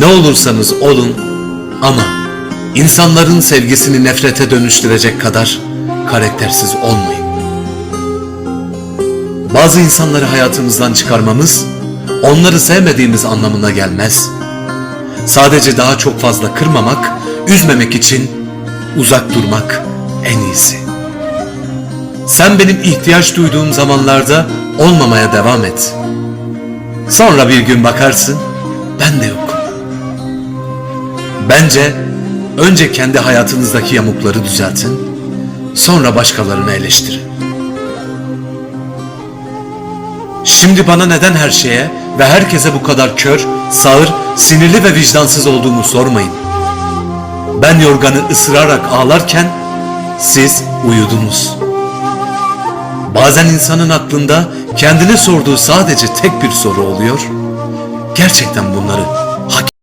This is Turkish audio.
Ne olursanız olun ama insanların sevgisini nefrete dönüştürecek kadar karaktersiz olmayın. Bazı insanları hayatımızdan çıkarmamız onları sevmediğimiz anlamına gelmez. Sadece daha çok fazla kırmamak, üzmemek için uzak durmak en iyisi. Sen benim ihtiyaç duyduğum zamanlarda olmamaya devam et. Sonra bir gün bakarsın, ben de yokum. Bence önce kendi hayatınızdaki yamukları düzeltin, sonra başkalarını eleştirin. Şimdi bana neden her şeye ve herkese bu kadar kör, sağır, sinirli ve vicdansız olduğumu sormayın. Ben yorganı ısırarak ağlarken siz uyudunuz. Bazen insanın aklında kendine sorduğu sadece tek bir soru oluyor. Gerçekten bunları